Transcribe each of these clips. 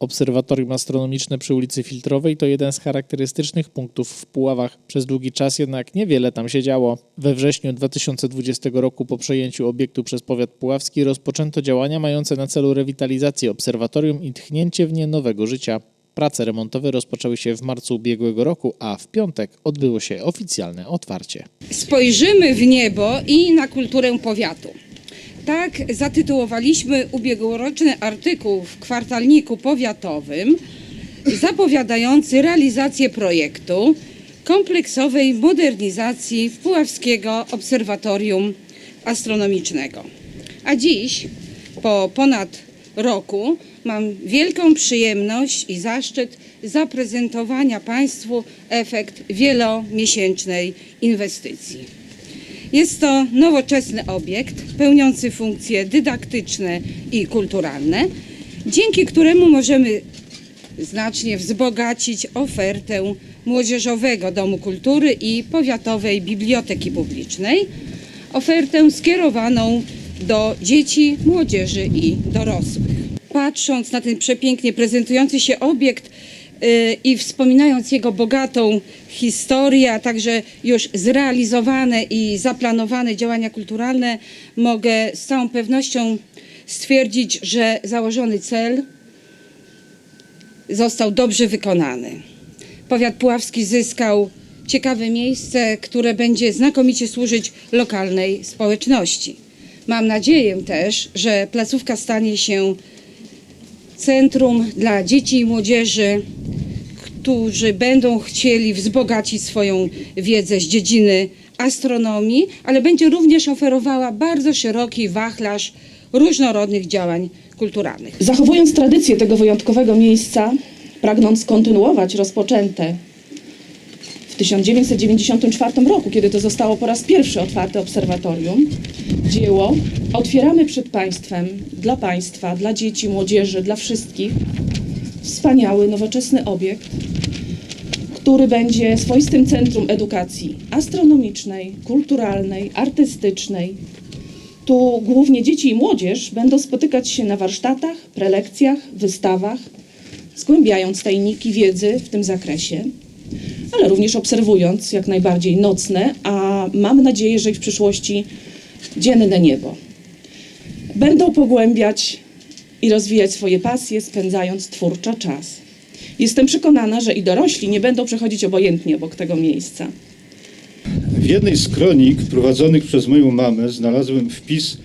Obserwatorium astronomiczne przy ulicy Filtrowej to jeden z charakterystycznych punktów w Puławach. Przez długi czas jednak niewiele tam się działo. We wrześniu 2020 roku po przejęciu obiektu przez powiat puławski rozpoczęto działania mające na celu rewitalizację obserwatorium i tchnięcie w nie nowego życia. Prace remontowe rozpoczęły się w marcu ubiegłego roku, a w piątek odbyło się oficjalne otwarcie. Spojrzymy w niebo i na kulturę powiatu. Tak zatytułowaliśmy ubiegłoroczny artykuł w kwartalniku powiatowym zapowiadający realizację projektu kompleksowej modernizacji Puławskiego Obserwatorium Astronomicznego. A dziś, po ponad roku, mam wielką przyjemność i zaszczyt zaprezentowania Państwu efekt wielomiesięcznej inwestycji. Jest to nowoczesny obiekt pełniący funkcje dydaktyczne i kulturalne, dzięki któremu możemy znacznie wzbogacić ofertę Młodzieżowego Domu Kultury i Powiatowej Biblioteki Publicznej, ofertę skierowaną do dzieci, młodzieży i dorosłych. Patrząc na ten przepięknie prezentujący się obiekt, i wspominając jego bogatą historię, a także już zrealizowane i zaplanowane działania kulturalne, mogę z całą pewnością stwierdzić, że założony cel został dobrze wykonany. Powiat puławski zyskał ciekawe miejsce, które będzie znakomicie służyć lokalnej społeczności. Mam nadzieję też, że placówka stanie się centrum dla dzieci i młodzieży, którzy będą chcieli wzbogacić swoją wiedzę z dziedziny astronomii, ale będzie również oferowała bardzo szeroki wachlarz różnorodnych działań kulturalnych. Zachowując tradycję tego wyjątkowego miejsca, pragnąc kontynuować rozpoczęte 1994 roku, kiedy to zostało po raz pierwszy otwarte obserwatorium, dzieło, otwieramy przed Państwem, dla Państwa, dla dzieci, młodzieży, dla wszystkich wspaniały, nowoczesny obiekt, który będzie swoistym centrum edukacji astronomicznej, kulturalnej, artystycznej, tu głównie dzieci i młodzież będą spotykać się na warsztatach, prelekcjach, wystawach, zgłębiając tajniki wiedzy w tym zakresie, ale również obserwując jak najbardziej nocne, a mam nadzieję, że w przyszłości dzienne niebo. Będą pogłębiać i rozwijać swoje pasje, spędzając twórczo czas. Jestem przekonana, że i dorośli nie będą przechodzić obojętnie obok tego miejsca. W jednej z kronik prowadzonych przez moją mamę znalazłem wpis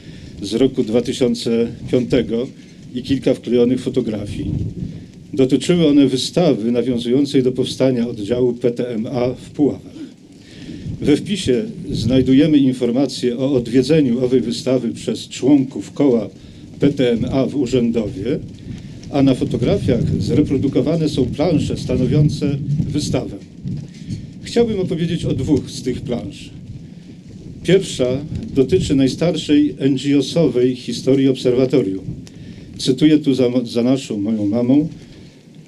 z roku 2005 i kilka wklejonych fotografii. Dotyczyły one wystawy nawiązującej do powstania oddziału PTMA w Puławach. We wpisie znajdujemy informacje o odwiedzeniu owej wystawy przez członków koła PTMA w Urzędowie, a na fotografiach zreprodukowane są plansze stanowiące wystawę. Chciałbym opowiedzieć o dwóch z tych plansz. Pierwsza dotyczy najstarszej NGO-sowej historii obserwatorium. Cytuję tu za, za naszą, moją mamą.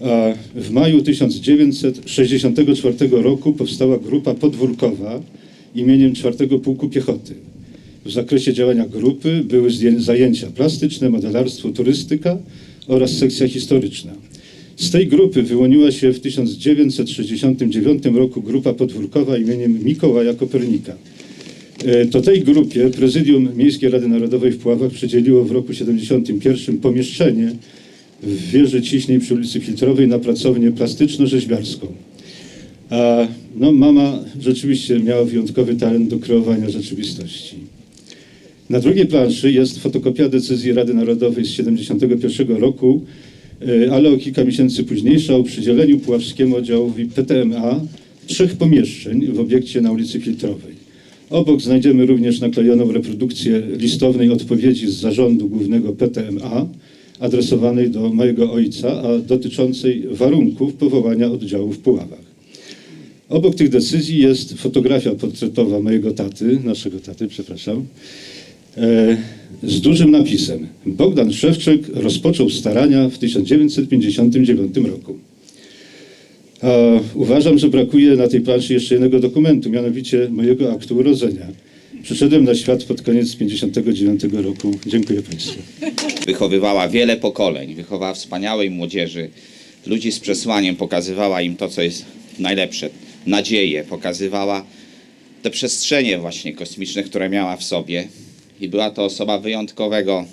A W maju 1964 roku powstała grupa podwórkowa imieniem 4 Pułku Piechoty. W zakresie działania grupy były zajęcia plastyczne, modelarstwo, turystyka oraz sekcja historyczna. Z tej grupy wyłoniła się w 1969 roku grupa podwórkowa imieniem Mikołaja Kopernika. E, To tej grupie Prezydium Miejskiej Rady Narodowej w Puławach przydzieliło w roku 71 pomieszczenie w wieży ciśniej przy ulicy Filtrowej na pracownię plastyczno-rzeźbiarską. A no, mama rzeczywiście miała wyjątkowy talent do kreowania rzeczywistości. Na drugiej planszy jest fotokopia decyzji Rady Narodowej z 1971 roku, e, ale o kilka miesięcy późniejsza o przydzieleniu Puławskiemu oddziałowi PTMA trzech pomieszczeń w obiekcie na ulicy Filtrowej. Obok znajdziemy również naklejoną reprodukcję listownej odpowiedzi z zarządu głównego PTMA, adresowanej do mojego ojca, a dotyczącej warunków powołania oddziału w Puławach. Obok tych decyzji jest fotografia portretowa mojego taty, naszego taty, przepraszam, e, z dużym napisem. Bogdan Szewczyk rozpoczął starania w 1959 roku. A uważam, że brakuje na tej planszy jeszcze jednego dokumentu, mianowicie mojego aktu urodzenia. Przyszedłem na świat pod koniec 59 roku. Dziękuję Państwu. Wychowywała wiele pokoleń, wychowała wspaniałej młodzieży, ludzi z przesłaniem, pokazywała im to, co jest najlepsze, nadzieję, pokazywała te przestrzenie właśnie kosmiczne, które miała w sobie. I była to osoba wyjątkowego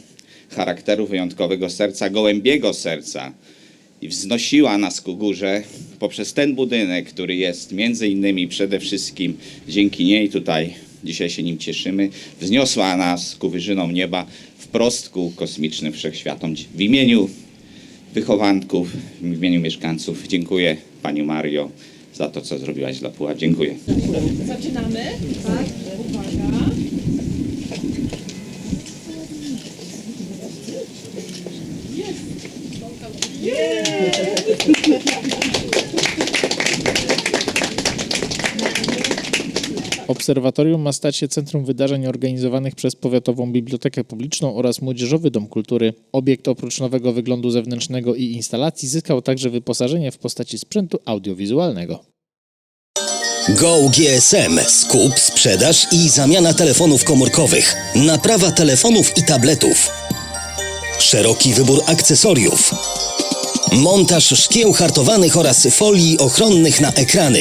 charakteru, wyjątkowego serca, gołębiego serca. I wznosiła nas ku górze poprzez ten budynek, który jest między innymi przede wszystkim dzięki niej tutaj dzisiaj się nim cieszymy, wzniosła nas ku wyżynom nieba wprost ku kosmicznym wszechświatom. W imieniu wychowanków, w imieniu mieszkańców dziękuję Pani Mario za to, co zrobiłaś dla Puław. Dziękuję. Zaczynamy. Tak, uwaga. Obserwatorium ma stać się centrum wydarzeń organizowanych przez Powiatową Bibliotekę Publiczną oraz Młodzieżowy Dom Kultury. Obiekt oprócz nowego wyglądu zewnętrznego i instalacji zyskał także wyposażenie w postaci sprzętu audiowizualnego. Go GSM. Skup, sprzedaż i zamiana telefonów komórkowych. Naprawa telefonów i tabletów. Szeroki wybór akcesoriów. Montaż szkieł hartowanych oraz folii ochronnych na ekrany.